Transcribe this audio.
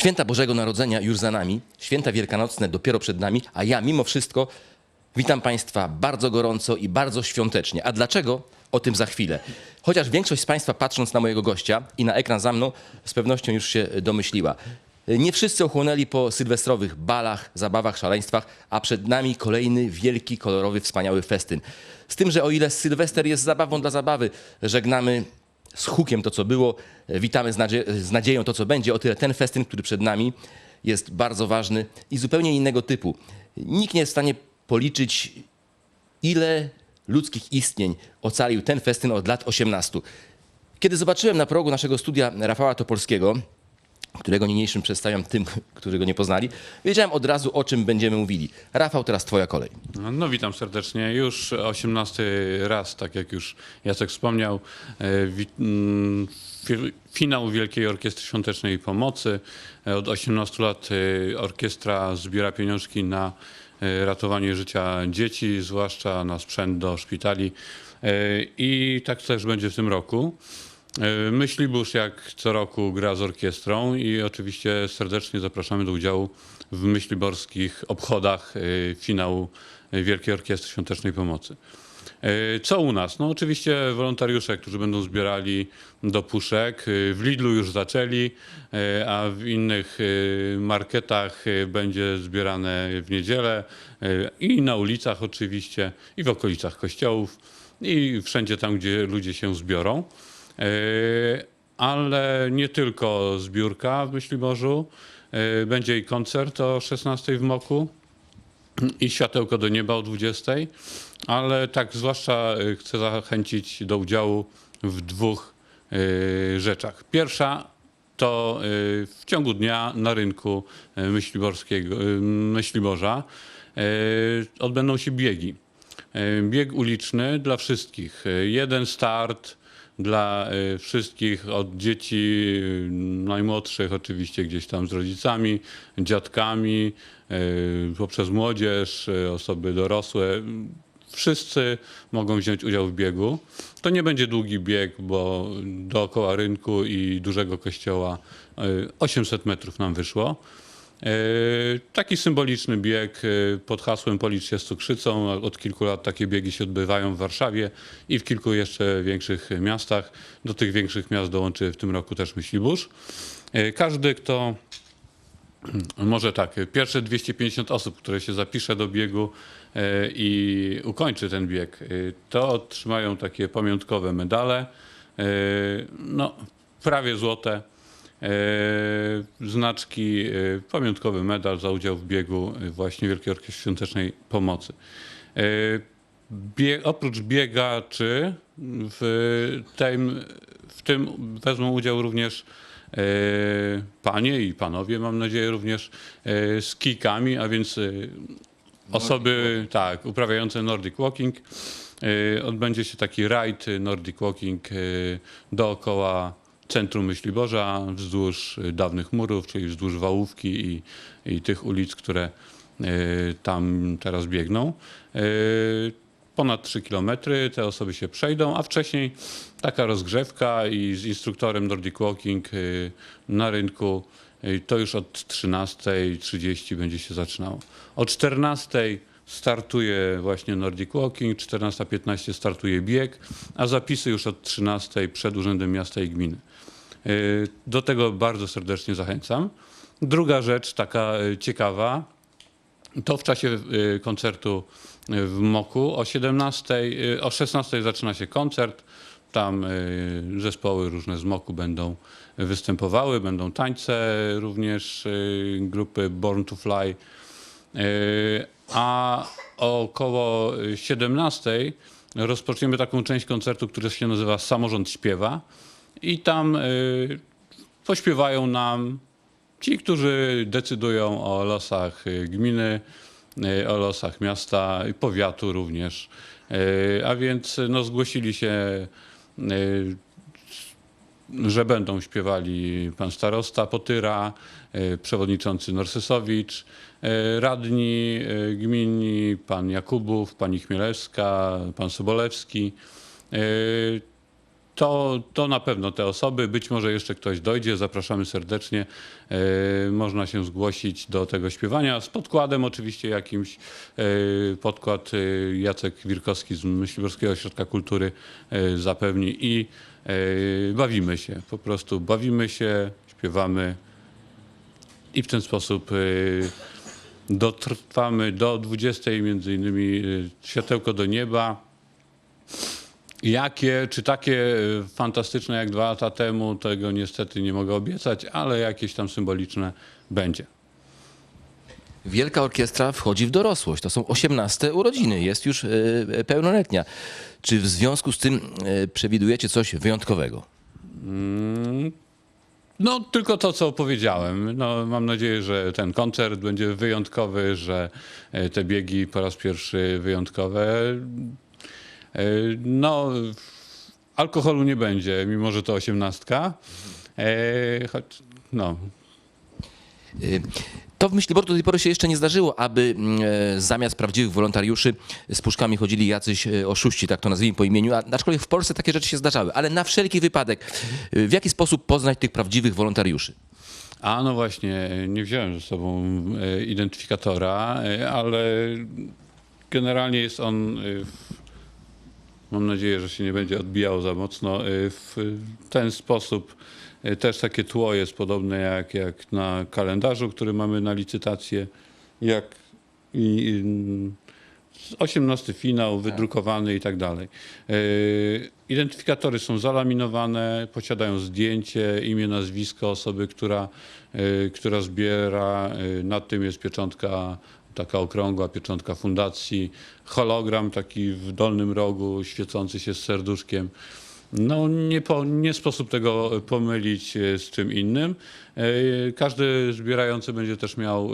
Święta Bożego Narodzenia już za nami, święta wielkanocne dopiero przed nami, a ja mimo wszystko witam Państwa bardzo gorąco i bardzo świątecznie. A dlaczego? O tym za chwilę. Chociaż większość z Państwa patrząc na mojego gościa i na ekran za mną z pewnością już się domyśliła. Nie wszyscy ochłonęli po sylwestrowych balach, zabawach, szaleństwach, a przed nami kolejny wielki, kolorowy, wspaniały festyn. Z tym, że o ile Sylwester jest zabawą dla zabawy, żegnamy z hukiem to, co było, witamy z, nadzie- z nadzieją to, co będzie, o tyle ten festyn, który przed nami jest bardzo ważny i zupełnie innego typu. Nikt nie jest w stanie policzyć, ile ludzkich istnień ocalił ten festyn od lat 18. Kiedy zobaczyłem na progu naszego studia Rafała Topolskiego, którego niniejszym przedstawiam tym, którzy go nie poznali, wiedziałem od razu, o czym będziemy mówili. Rafał, teraz twoja kolej. No, no witam serdecznie. Już 18 raz, tak jak już Jacek wspomniał, e, wi- mm, fi- finał Wielkiej Orkiestry Świątecznej Pomocy. E, Od 18 lat e, orkiestra zbiera pieniążki na ratowanie życia dzieci, zwłaszcza na sprzęt do szpitali. I tak też będzie w tym roku. E, Myślibus jak co roku gra z orkiestrą i oczywiście serdecznie zapraszamy do udziału w myśliborskich obchodach e, finału Wielkiej Orkiestry Świątecznej Pomocy. E, Co u nas? No oczywiście wolontariusze, którzy będą zbierali do puszek. W Lidlu już zaczęli, a w innych marketach będzie zbierane w niedzielę i na ulicach oczywiście, i w okolicach kościołów, i wszędzie tam, gdzie ludzie się zbiorą. E, Ale nie tylko zbiórka w Myślimorzu. E, Będzie i koncert o 16 w Moku i światełko do nieba o 20. Ale tak zwłaszcza e, chcę zachęcić do udziału w dwóch rzeczach. Pierwsza to w ciągu dnia na rynku Myśliborskiego, Myśliborza odbędą się biegi. Bieg uliczny dla wszystkich. Jeden start dla e, wszystkich, od dzieci e, najmłodszych oczywiście gdzieś tam z rodzicami, dziadkami, e, poprzez młodzież, e, osoby dorosłe. Wszyscy mogą wziąć udział w biegu. To nie będzie długi bieg, bo dookoła rynku i dużego kościoła e, 800 metrów nam wyszło. E, Taki symboliczny bieg e, pod hasłem Policz się z cukrzycą. Od kilku lat takie biegi się odbywają w Warszawie i w kilku jeszcze większych miastach. Do tych większych miast dołączy w tym roku też Myślibórz. E, Każdy, kto może tak, pierwsze 250 osób, które się zapisze do biegu i ukończy ten bieg, to otrzymają takie pamiątkowe medale, no prawie złote, znaczki, e, pamiątkowy medal za udział w biegu e, właśnie Wielkiej Orkiestry Świątecznej Pomocy. E, Bie, oprócz biegaczy w tym, w tym wezmą udział również e, panie i panowie, mam nadzieję, również e, z kijkami, a więc e, osoby tak, uprawiające Nordic Walking. E, odbędzie się taki rajd e, Nordic Walking e, dookoła centrum Myśliborza, wzdłuż e, dawnych murów, czyli wzdłuż Wałówki i, i tych ulic, które e, tam teraz biegną. E, Ponad 3 km te osoby się przejdą, a wcześniej taka rozgrzewka i z instruktorem Nordic Walking y, na rynku y, to już od 13.30 będzie się zaczynało. O 14.00 startuje właśnie Nordic Walking, 14.15 startuje bieg, a zapisy już od 13.00 przed Urzędem Miasta i Gminy. Y, Do tego bardzo serdecznie zachęcam. Druga rzecz, taka y, ciekawa, to w czasie y, koncertu w Moku o 17, y, o 16 zaczyna się koncert. Tam zespoły różne z Moku będą występowały, będą tańce również grupy Born to Fly. A około 17 rozpoczniemy taką część koncertu, która się nazywa Samorząd Śpiewa. I tam y, pośpiewają nam ci, którzy decydują o losach gminy, y, o losach miasta i powiatu również. Y, A więc no, zgłosili się, że będą śpiewali pan starosta Potyra, y, przewodniczący Norsesowicz, y, radni y, gminni, pan Jakubów, pani Chmielewska, pan Sobolewski. To, to na pewno te osoby, być może jeszcze ktoś dojdzie, zapraszamy serdecznie. E, Można się zgłosić do tego śpiewania z podkładem oczywiście jakimś. E, Podkład e, Jacek Wirkowski z Myśliborskiego Ośrodka Kultury e, zapewni i e, bawimy się, po prostu bawimy się, śpiewamy i w ten sposób e, dotrwamy do 20, między innymi e, Światełko do nieba. Jakie, czy takie fantastyczne jak dwa lata temu, tego niestety nie mogę obiecać, ale jakieś tam symboliczne będzie. Wielka Orkiestra wchodzi w dorosłość. To są 18 urodziny, jest już e, pełnoletnia. Czy w związku z tym e, przewidujecie coś wyjątkowego? No, tylko to, co powiedziałem. No, mam nadzieję, że ten koncert będzie wyjątkowy, że e, te biegi po raz pierwszy wyjątkowe. E, No, alkoholu nie będzie, mimo że to osiemnastka. E, Choć, no, To w Myśliborzu do tej pory się jeszcze nie zdarzyło, aby mm, e, zamiast prawdziwych wolontariuszy z puszkami chodzili jacyś e, oszuści, tak to nazwijmy po imieniu, aczkolwiek w Polsce takie rzeczy się zdarzały. Ale na wszelki wypadek, y, w jaki sposób poznać tych prawdziwych wolontariuszy? A no właśnie, nie wziąłem ze sobą e, identyfikatora, ale generalnie jest on, mam nadzieję, że się nie będzie odbijał za mocno, e, w ten sposób. e, Też takie tło jest podobne jak, jak na kalendarzu, który mamy na licytację, jak i, i 18 finał, wydrukowany i tak dalej. E, Identyfikatory są zalaminowane, posiadają zdjęcie, imię, nazwisko osoby, która, która zbiera. Nad tym jest pieczątka taka okrągła, pieczątka fundacji, hologram taki w dolnym rogu, świecący się z serduszkiem. No nie, po, nie sposób tego pomylić e, z czym innym. E, Każdy zbierający będzie też miał